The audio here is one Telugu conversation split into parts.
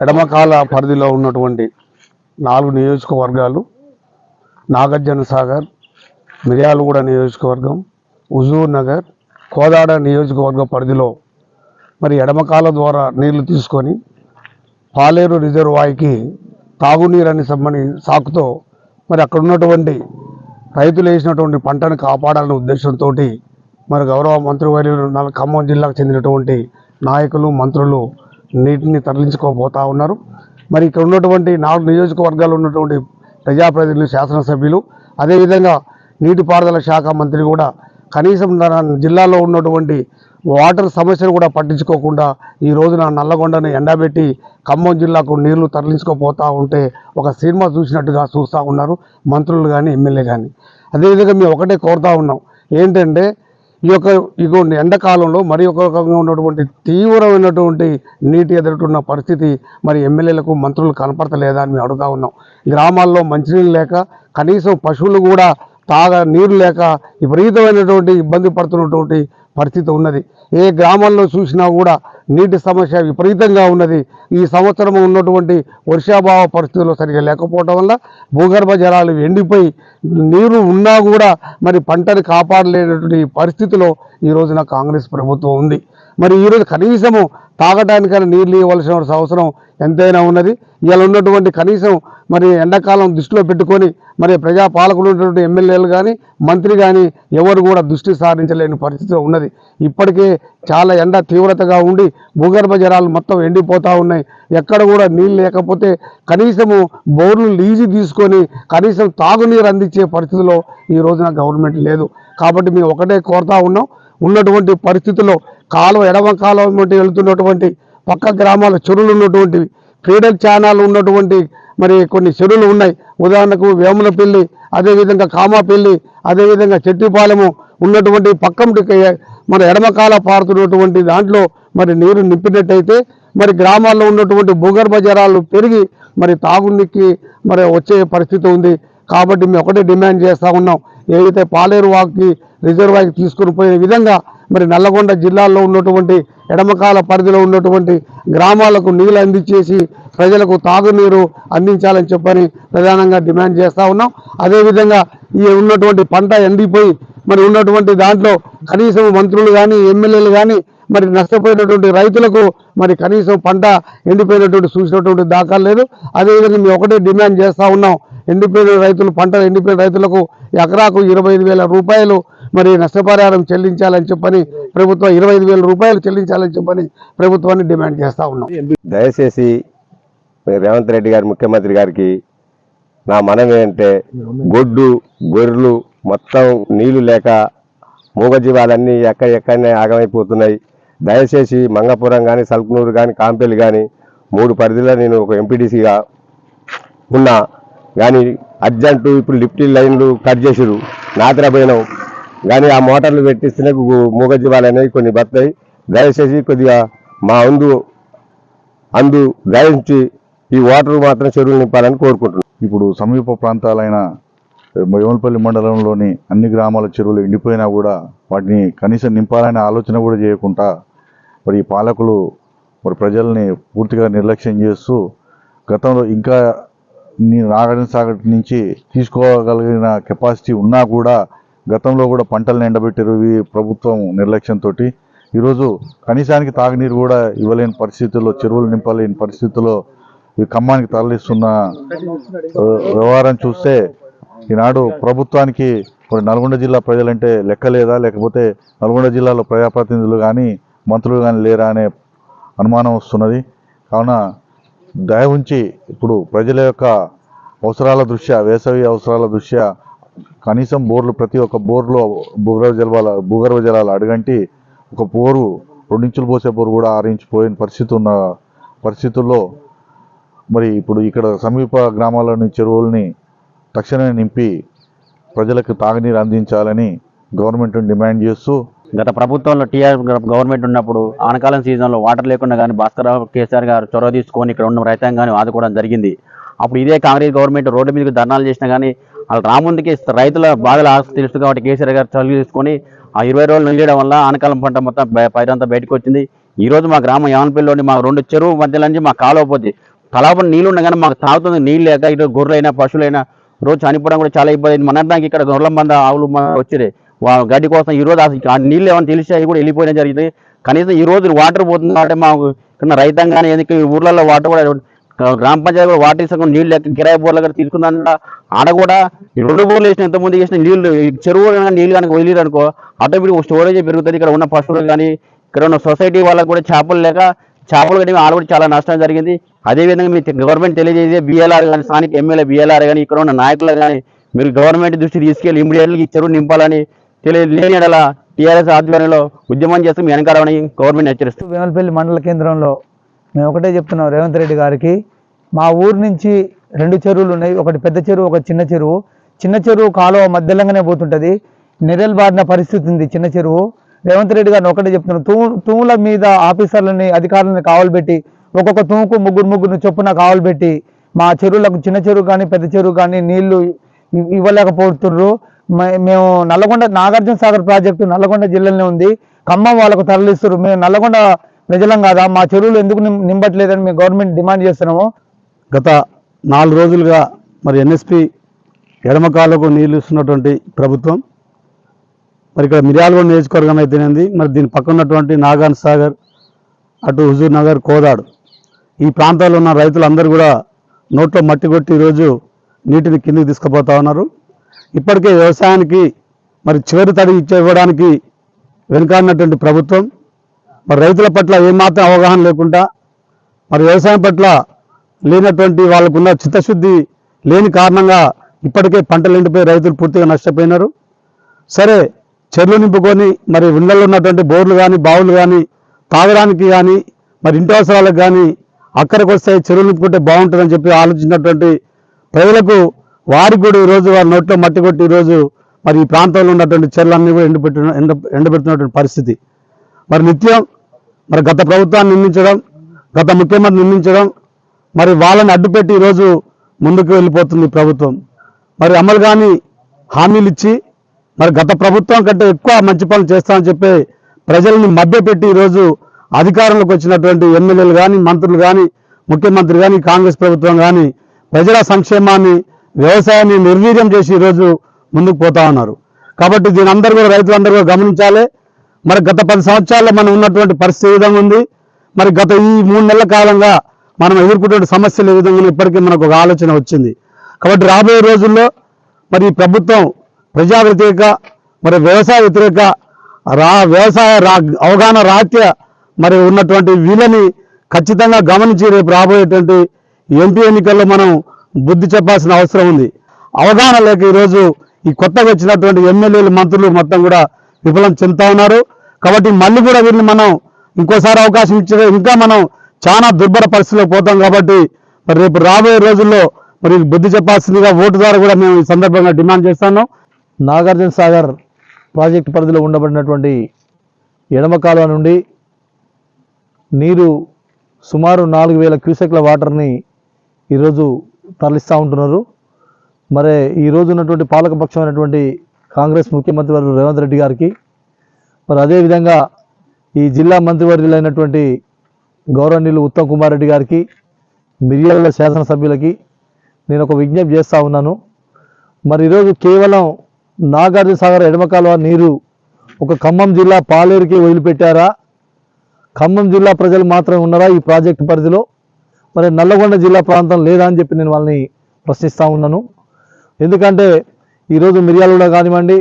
ఎడమకాల పరిధిలో ఉన్నటువంటి నాలుగు నియోజకవర్గాలు నాగార్జున సాగర్ మిర్యాలగూడ నియోజకవర్గం హుజూర్ నగర్ కోదాడ నియోజకవర్గ పరిధిలో మరి ఎడమకాల ద్వారా నీళ్ళు తీసుకొని పాలేరు రిజర్వాయికి తాగునీరని సంబంధి సాకుతో మరి అక్కడ ఉన్నటువంటి రైతులు వేసినటువంటి పంటను కాపాడాలనే ఉద్దేశంతో మరి గౌరవ మంత్రివర్యులు ఖమ్మం జిల్లాకు చెందినటువంటి నాయకులు మంత్రులు నీటిని తరలించుకోపోతా ఉన్నారు. మరి ఇక్కడ ఉన్నటువంటి నాలుగు నియోజకవర్గాలు ఉన్నటువంటి ప్రజాప్రతినిధులు శాసనసభ్యులు అదేవిధంగా నీటిపారుదల శాఖ మంత్రి కూడా కనీసం జిల్లాలో ఉన్నటువంటి వాటర్ సమస్యను కూడా పట్టించుకోకుండా ఈ రోజున నల్లగొండను ఎండబెట్టి ఖమ్మం జిల్లాకు నీళ్ళు తరలించుకోపోతా ఉంటే ఒక సినిమా చూసినట్టుగా చూస్తూ ఉన్నారు మంత్రులు కానీ ఎమ్మెల్యే కానీ అదేవిధంగా మేము ఒకటే కోరుతా ఉన్నాం. ఏంటంటే ఈ యొక్క ఇటువంటి ఎండాకాలంలో మరి ఒక రకంగా ఉన్నటువంటి తీవ్రమైనటువంటి నీటి ఎదురుతున్న పరిస్థితి మరి ఎమ్మెల్యేలకు మంత్రులు కనపడతలేదా అని మేము అడుగుతా ఉన్నాం. గ్రామాల్లో మంచినీళ్ళు లేక కనీసం పశువులు కూడా తాగ నీరు లేక విపరీతమైనటువంటి ఇబ్బంది పడుతున్నటువంటి పరిస్థితి ఉన్నది. ఏ గ్రామంలో చూసినా కూడా నీటి సమస్య విపరీతంగా ఉన్నది. ఈ సంవత్సరం ఉన్నటువంటి వర్షాభావ పరిస్థితులు సరిగా లేకపోవడం వల్ల భూగర్భ జలాలు ఎండిపోయి నీరు ఉన్నా కూడా మరి పంటను కాపాడలేనటువంటి పరిస్థితిలో ఈ రోజున కాంగ్రెస్ ప్రభుత్వం ఉంది. మరి ఈరోజు కనీసము తాగడానికైనా నీళ్ళు ఇవ్వాల్సిన అవసరం ఎంతైనా ఉన్నది. ఇలా ఉన్నటువంటి కనీసం మరి ఎండాకాలం దృష్టిలో పెట్టుకొని మరి ప్రజా పాలకులు ఉన్నటువంటి ఎమ్మెల్యేలు కానీ మంత్రి కానీ ఎవరు కూడా దృష్టి సారించలేని పరిస్థితి ఉన్నది. ఇప్పటికే చాలా ఎండ తీవ్రతగా ఉండి భూగర్భ జలాలు మొత్తం ఎండిపోతూ ఉన్నాయి. ఎక్కడ కూడా నీళ్ళు లేకపోతే కనీసము బోర్లు లీజు తీసుకొని కనీసం తాగునీరు అందించే పరిస్థితిలో ఈ రోజున గవర్నమెంట్ లేదు. కాబట్టి మేము ఒకటే కోరుతా ఉన్నాం. ఉన్నటువంటి పరిస్థితుల్లో కాలువ ఎడమ కాలువ వంటి వెళ్తున్నటువంటి పక్క గ్రామాల చెరువులు ఉన్నటువంటివి క్రీడల్ ఛానల్ ఉన్నటువంటి మరి కొన్ని చెరువులు ఉన్నాయి. ఉదాహరణకు వేములపల్లి అదేవిధంగా కామాపల్లి అదేవిధంగా చెట్టిపాలెము ఉన్నటువంటి పక్కంటి మన ఎడమకాల పారుతున్నటువంటి దాంట్లో మరి నీరు నింపినట్టయితే మరి గ్రామాల్లో ఉన్నటువంటి భూగర్భ జలాలు పెరిగి మరి తాగునీకి మరి వచ్చే పరిస్థితి ఉంది. కాబట్టి మేము ఒకటే డిమాండ్ చేస్తూ ఉన్నాం. ఏదైతే పాలేరు వాక్కి రిజర్వాయర్కి తీసుకుని పోయే విధంగా మరి నల్లగొండ జిల్లాలో ఉన్నటువంటి ఎడమకాల పరిధిలో ఉన్నటువంటి గ్రామాలకు నీళ్ళు అందించేసి ప్రజలకు తాగునీరు అందించాలని చెప్పని ప్రధానంగా డిమాండ్ చేస్తూ ఉన్నాం. అదేవిధంగా ఈ ఉన్నటువంటి పంట ఎండిపోయి మరి ఉన్నటువంటి దాంట్లో కనీసం మంత్రులు కానీ ఎమ్మెల్యేలు కానీ మరి నష్టపోయినటువంటి రైతులకు మరి కనీసం పంట ఎండిపోయినటువంటి చూసినటువంటి దాఖలు లేదు. అదేవిధంగా మేము ఒకటే డిమాండ్ చేస్తూ ఉన్నాం. ఎండిపోయిన రైతులు పంట ఎండిపోయిన రైతులకు ఎకరాకు ఇరవై ఐదు వేల రూపాయలు మరి నష్టపరిహారం చెల్లించాలని చెప్పని ప్రభుత్వం ఇరవై ఐదు వేల రూపాయలు చెల్లించాలని చెప్పని ప్రభుత్వాన్ని డిమాండ్ చేస్తూ ఉన్నాం. దయచేసి రేవంత్ రెడ్డి గారి ముఖ్యమంత్రి గారికి నా మనం ఏంటంటే గొడ్డు గొర్రెలు మొత్తం నీళ్ళు లేక మూగజీవాలన్నీ ఎక్కడ ఎక్కడనే ఆగమైపోతున్నాయి. దయచేసి మంగపురం కానీ సల్కనూరు కానీ కాంపెల్లి కానీ మూడు పరిధిలో నేను ఒక ఎంపీటీసీగా ఉన్నా. కానీ అర్జెంటు ఇప్పుడు లిఫ్ట్ లైన్లు కట్ చేసిరు నాద్రపోయినాం కానీ ఆ మోటార్లు పెట్టిస్తేనే మూగజీవాలు అనేవి కొన్ని బతాయి దయచేసి కొద్దిగా మా అందు అందు దయించి ఈ వాటర్ మాత్రం చెరువులు నింపాలని కోరుకుంటున్నాను ఇప్పుడు సమీప ప్రాంతాలైన యమలపల్లి మండలంలోని అన్ని గ్రామాల చెరువులు ఎండిపోయినా కూడా వాటిని కనీసం నింపాలనే ఆలోచన కూడా చేయకుండా మరి ఈ పాలకులు మరి ప్రజల్ని పూర్తిగా నిర్లక్ష్యం చేస్తూ గతంలో ఇంకా నీ నాగార్జున సాగర్ నుంచి తీసుకోగలిగిన కెపాసిటీ ఉన్నా కూడా గతంలో కూడా పంటలను ఎండబెట్టేవి ప్రభుత్వం నిర్లక్ష్యంతో ఈరోజు కనీసానికి తాగునీరు కూడా ఇవ్వలేని పరిస్థితుల్లో చెరువులు నింపలేని పరిస్థితుల్లో ఈ ఖమ్మానికి తరలిస్తున్న వ్యవహారం చూస్తే ఈనాడు ప్రభుత్వానికి నల్గొండ జిల్లా ప్రజలంటే లెక్క లేదా? లేకపోతే నల్గొండ జిల్లాలో ప్రజాప్రతినిధులు కానీ మంత్రులు కానీ లేరా అనే అనుమానం వస్తున్నది. కావున దయ ఉంచి ఇప్పుడు ప్రజల యొక్క అవసరాల దృష్ట్యా వేసవి అవసరాల దృష్ట్యా కనీసం బోర్లు ప్రతి ఒక్క బోర్లో భూగర్భ జలాల భూగర్భ జలాలు అడుగంటి ఒక బోరు రెండించులు పోసే బోరు కూడా ఆరించి పోయిన పరిస్థితి ఉన్న పరిస్థితుల్లో మరి ఇప్పుడు ఇక్కడ సమీప గ్రామాల్లోని చెరువుల్ని తక్షణమే నింపి ప్రజలకు తాగునీరు అందించాలని గవర్నమెంట్ డిమాండ్ చేస్తూ గత ప్రభుత్వంలో టీఆర్ గవర్నమెంట్ ఉన్నప్పుడు ఆనకాలం సీజన్లో వాటర్ లేకుండా కానీ భాస్కరరావు కేసీఆర్ గారు చొరవ తీసుకొని ఇక్కడ ఉన్న రైతాంగాన్ని ఆదుకోవడం జరిగింది. అప్పుడు ఇదే కాంగ్రెస్ గవర్నమెంట్ రోడ్డు మీదకి ధర్నాలు చేసినా కానీ వాళ్ళు రాముందుకి రైతుల బాధలు ఆస్తి తెలుసు కాబట్టి కేసీఆర్ గారు చదువు తీసుకొని ఆ ఇరవై రోజులు నిలియడం వల్ల ఆనకాలం పంట మొత్తం పైరంతా బయటకు వచ్చింది. ఈ రోజు మా గ్రామం యావన్పల్లిలోని మా రెండు చెరువు మధ్యలో నుంచి మా కాలువ పోతుంది తలాపని నీళ్ళు ఉండగానే మాకు తాగుతుంది. నీళ్ళు లేక ఇటు గొర్రెలైనా పశువులైనా రోజు చనిపోవడం కూడా చాలా ఇబ్బంది అయింది. మొన్నటిదాకా ఇక్కడ గొర్రెల మంద ఆవులు వచ్చేది గడ్డి కోసం ఈ రోజు ఆ నీళ్ళు ఏమైనా తెలిసి అవి కూడా వెళ్ళిపోయినా జరిగింది. కనీసం ఈ రోజు వాటర్ పోతుంది కాబట్టి మాకు రైతాంగానే ఎందుకు ఊర్లలో వాటర్ కూడా గ్రామ పంచాయతీ కూడా వాటర్ ఇస్తాం నీళ్ళు లెక్క కిరాయి బోర్ల దగ్గర తీసుకుందంట. ఆడ కూడా ఈ రెండు బోర్లు వేసిన ఎంతమంది ముందు నీళ్ళు చెరువు నీళ్ళు నీళ్ళు కనుక వదిలేరు అనుకో ఆటోమేటిక్ స్టోరేజ్ పెరుగుతుంది. ఇక్కడ ఉన్న పశువులు కానీ ఇక్కడ ఉన్న సొసైటీ వాళ్ళకి కూడా చేపలు లేక చేపలు కట్టి ఆడ కూడా చాలా నష్టం జరిగింది. అదేవిధంగా మీ గవర్నమెంట్ తెలియజేసే బిఎల్ఆర్ కానీ స్థానిక ఎమ్మెల్యే బిఎల్ఆర్ కానీ ఇక్కడ ఉన్న నాయకులు కానీ మీరు గవర్నమెంట్ దృష్టి తీసుకెళ్ళి ఇమీడియట్లీ ఈ చెరువు నింపాలని తెలియలేని ఎడల టీఆర్ఎస్ ఆధ్వర్యంలో ఉద్యమం చేస్తూ మీ వెనకాలని గవర్నమెంట్ హెచ్చరిస్తుంది. వేమలపల్లి మండల కేంద్రంలో మేము ఒకటే చెప్తున్నాం రేవంత్ రెడ్డి గారికి మా ఊరు నుంచి రెండు చెరువులు ఉన్నాయి. ఒకటి పెద్ద చెరువు ఒక చిన్న చెరువు. చిన్న చెరువు కాలువ మధ్యలంగానే పోతుంటుంది. నిరల్ బారిన పరిస్థితి ఉంది చిన్న చెరువు. రేవంత్ రెడ్డి గారిని ఒకటే చెప్తున్నాం. తూ తూముల మీద ఆఫీసర్లని అధికారులని కావలిపెట్టి ఒక్కొక్క తూముకు ముగ్గురు ముగ్గురు చొప్పున కావలిపెట్టి మా చెరువులకు చిన్న చెరువు కానీ పెద్ద చెరువు కానీ నీళ్ళు ఇవ్వలేకపోతుండ్రు ఇవ్వలేకపోతుర్రు. మే- మేము నల్లగొండ నాగార్జున సాగర్ ప్రాజెక్టు నల్లగొండ జిల్లాలోనే ఉంది. ఖమ్మం వాళ్ళకు తరలిస్తున్నారు మేము నల్లగొండ నిజలం కాదా? మా చెరువులు ఎందుకు నింపట్లేదని మేము గవర్నమెంట్ డిమాండ్ చేస్తున్నాము గత నాలుగు రోజులుగా మరి ఎన్ఎస్పి ఎడమకాలకు నీళ్ళు ఇస్తున్నటువంటి ప్రభుత్వం మరి ఇక్కడ మిర్యాలగూడ నియోజకవర్గం అయితేనేది మరి దీని పక్కన ఉన్నటువంటి నాగాన్ సాగర్ అటు హుజూర్ నగర్ కోదాడు. ఈ ప్రాంతాల్లో ఉన్న రైతులందరూ కూడా నోట్లో మట్టి కొట్టి ఈరోజు నీటిని కిందికి తీసుకుపోతా ఉన్నారు. ఇప్పటికే వ్యవసాయానికి మరి చివరి తడి ఇచ్చేవ్వడానికి వెనుకాడినటువంటి ప్రభుత్వం మరి రైతుల పట్ల ఏమాత్రం అవగాహన లేకుండా మరి వ్యవసాయం పట్ల లేనటువంటి వాళ్ళకున్న చిత్తశుద్ధి లేని కారణంగా ఇప్పటికే పంటలు ఎండిపోయి రైతులు పూర్తిగా నష్టపోయినారు. సరే చెర్లు నింపుకొని మరి ఉండల్లో ఉన్నటువంటి బోర్లు కానీ బావులు కానీ తాగడానికి కానీ మరి ఇంటి అవసరాలకు కానీ అక్కడికి వస్తే చెరువులు నింపుకుంటే బాగుంటుందని చెప్పి ఆలోచించినటువంటి ప్రజలకు వారికి కూడా ఈరోజు వారి నోట్లో మట్టి కొట్టి ఈరోజు మరి ఈ ప్రాంతంలో ఉన్నటువంటి చెర్లన్నీ కూడా ఎండబెట్టిన ఎండ ఎండబెడుతున్నటువంటి పరిస్థితి. మరి నిత్యం మరి గత ప్రభుత్వాన్ని నిందించడం గత ముఖ్యమంత్రి నిందించడం మరి వాళ్ళని అడ్డుపెట్టి ఈరోజు ముందుకు వెళ్ళిపోతుంది ప్రభుత్వం. మరి అమలు కాని హామీలు ఇచ్చి మరి గత ప్రభుత్వం కంటే ఎక్కువ మంచి పనులు చేస్తామని చెప్పి ప్రజల్ని మభ్యపెట్టి ఈరోజు అధికారంలోకి వచ్చినటువంటి ఎమ్మెల్యేలు కానీ మంత్రులు కానీ ముఖ్యమంత్రి కానీ కాంగ్రెస్ ప్రభుత్వం కానీ ప్రజల సంక్షేమాన్ని వ్యవసాయాన్ని నిర్వీర్యం చేసి ఈరోజు ముందుకు పోతా ఉన్నారు. కాబట్టి దీని అందరూ కూడా రైతులందరూ కూడా గమనించాలి. మరి గత పది సంవత్సరాల్లో మనం ఉన్నటువంటి పరిస్థితి విధంగా ఉంది? మరి గత ఈ మూడు నెలల కాలంగా మనం ఎదుర్కొంటున్న సమస్యలు ఏ విధంగా ఇప్పటికీ మనకు ఒక ఆలోచన వచ్చింది. కాబట్టి రాబోయే రోజుల్లో మరి ఈ ప్రభుత్వం ప్రజా వ్యతిరేక మరి వ్యవసాయ వ్యతిరేక రా వ్యవసాయ రా అవగాహన రాత్య మరి ఉన్నటువంటి వీళ్ళని ఖచ్చితంగా గమనించి రేపు రాబోయేటువంటి ఎంపీ ఎన్నికల్లో మనం బుద్ధి చెప్పాల్సిన అవసరం ఉంది. అవగాహన లేక ఈరోజు ఈ కొత్తగా వచ్చినటువంటి ఎమ్మెల్యేలు మంత్రులు మొత్తం కూడా విఫలం చెందుతా ఉన్నారు. కాబట్టి మళ్ళీ కూడా వీళ్ళని మనం ఇంకోసారి అవకాశం ఇచ్చే ఇంకా మనం చాలా దుర్భర పరిస్థితిలో పోతాం కాబట్టి మరి రేపు రాబోయే రోజుల్లో మరి బుద్ధి చెప్పాల్సిందిగా ఓటు ద్వారా కూడా మేము ఈ సందర్భంగా డిమాండ్ చేస్తాను. నాగార్జున సాగర్ ప్రాజెక్టు పరిధిలో ఉండబడినటువంటి ఎడమ కాలువ నుండి నీరు సుమారు నాలుగు వేల క్యూసెక్ల వాటర్ని ఈరోజు తరలిస్తూ ఉంటున్నారు. మరి ఈరోజు ఉన్నటువంటి పాలకపక్షమైనటువంటి కాంగ్రెస్ ముఖ్యమంత్రి వారు రేవంత్ రెడ్డి గారికి మరి అదేవిధంగా ఈ జిల్లా మంత్రివర్యులైనటువంటి గౌరవనీయులు ఉత్తమ్ కుమార్ రెడ్డి గారికి మిర్యాల శాసనసభ్యులకి నేను ఒక విజ్ఞప్తి చేస్తూ ఉన్నాను. మరి ఈరోజు కేవలం నాగార్జున సాగర్ ఎడమ కాలువ నీరు ఒక ఖమ్మం జిల్లా పాలేరుకి వదిలిపెట్టారా? ఖమ్మం జిల్లా ప్రజలు మాత్రమే ఉన్నారా ఈ ప్రాజెక్టు పరిధిలో? మరి నల్లగొండ జిల్లా ప్రాంతం లేదా అని చెప్పి నేను వాళ్ళని ప్రశ్నిస్తూ ఉన్నాను. ఎందుకంటే ఈరోజు మిర్యాలగూడ కానివ్వండి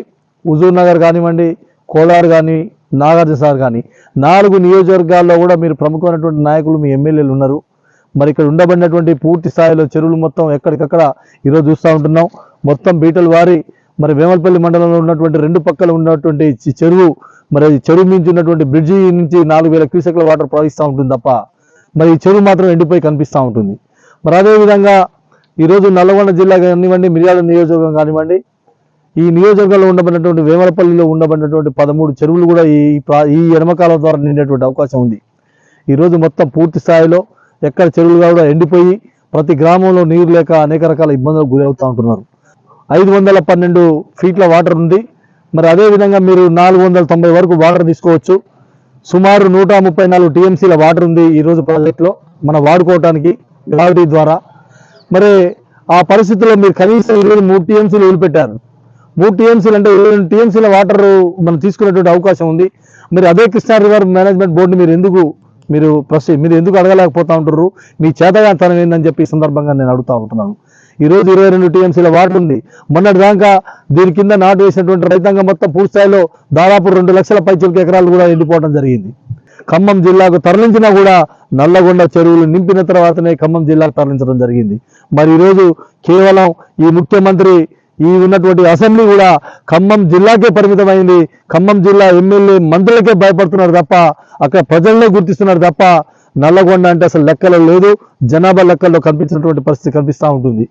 హుజూర్ నగర్ కానివ్వండి కోలార్ కానీ నాగార్జున సార్ కానీ నాలుగు నియోజకవర్గాల్లో కూడా మీరు ప్రముఖమైనటువంటి నాయకులు మీ ఎమ్మెల్యేలు ఉన్నారు. మరి ఇక్కడ ఉండబడినటువంటి పూర్తి స్థాయిలో చెరువులు మొత్తం ఎక్కడికక్కడ ఈరోజు చూస్తూ ఉంటున్నాం. మొత్తం బీటలు వారి మరి వేమలపల్లి మండలంలో ఉన్నటువంటి రెండు పక్కల ఉన్నటువంటి చెరువు మరి చెరువు నుంచి ఉన్నటువంటి బ్రిడ్జి నుంచి నాలుగు వేల క్యూసెక్ల వాటర్ ప్రవహిస్తూ ఉంటుంది తప్ప మరి ఈ చెరువు మాత్రం ఎండిపోయి కనిపిస్తూ ఉంటుంది. మరి అదేవిధంగా ఈరోజు నల్లగొండ జిల్లా కానివ్వండి మిర్యాల నియోజకవర్గం కానివ్వండి ఈ నియోజకవర్గంలో ఉండబడినటువంటి వేమలపల్లిలో ఉండబడినటువంటి పదమూడు చెరువులు కూడా ఈ ఈ ఎడమకాలం ద్వారా నిండేటువంటి అవకాశం ఉంది. ఈరోజు మొత్తం పూర్తి స్థాయిలో ఎక్కడ చెరువులు కూడా ఎండిపోయి ప్రతి గ్రామంలో నీరు లేక అనేక రకాల ఇబ్బందులకు గురి అవుతూ ఉంటున్నారు. ఐదు వందల పన్నెండు ఫీట్ల వాటర్ ఉంది. మరి అదేవిధంగా మీరు నాలుగు వందల తొంభై వరకు వాటర్ తీసుకోవచ్చు. సుమారు నూట ముప్పై నాలుగు టీఎంసీల వాటర్ ఉంది ఈరోజు ప్రాజెక్టులో మనం వాడుకోవటానికి గ్రావిటీ ద్వారా. మరి ఆ పరిస్థితుల్లో మీరు కనీసం ఈరోజు మూడు టీఎంసీలు వదిలిపెట్టారు. మూడు టీఎంసీలు అంటే ఇరవై రెండు టీఎంసీల వాటర్ మనం తీసుకునేటువంటి అవకాశం ఉంది. మరి అదే కృష్ణా రివర్ మేనేజ్మెంట్ బోర్డుని మీరు ఎందుకు మీరు ప్రశ్న మీరు ఎందుకు అడగలేకపోతా ఉంటారు? మీ చేతగాంతనం ఏందని చెప్పి ఈ సందర్భంగా నేను అడుగుతా ఉంటున్నాను. ఈ రోజు ఇరవై రెండు టీఎంసీల వాటర్ ఉంది. మొన్నటి దాకా దీని కింద నాటు వేసినటువంటి రైతాంగం మొత్తం పూర్తిస్థాయిలో దాదాపు రెండు లక్షల పైచిలకి ఎకరాలు కూడా ఎండిపోవడం జరిగింది. ఖమ్మం జిల్లాకు తరలించినా కూడా నల్లగొండ చెరువులు నింపిన తర్వాతనే ఖమ్మం జిల్లాకు తరలించడం జరిగింది. మరి ఈరోజు కేవలం ఈ ముఖ్యమంత్రి ఈ ఉన్నటువంటి అసెంబ్లీ కూడా ఖమ్మం జిల్లాకే పరిమితమైంది. ఖమ్మం జిల్లా ఎమ్మెల్యే మంత్రులకే భయపడుతున్నారు తప్ప అక్కడ ప్రజలనే గుర్తిస్తున్నారు తప్ప నల్లగొండ అంటే అసలు లెక్కలో లేదు. జనాభా లెక్కల్లో కనిపించినటువంటి పరిస్థితి కనిపిస్తూ ఉంటుంది.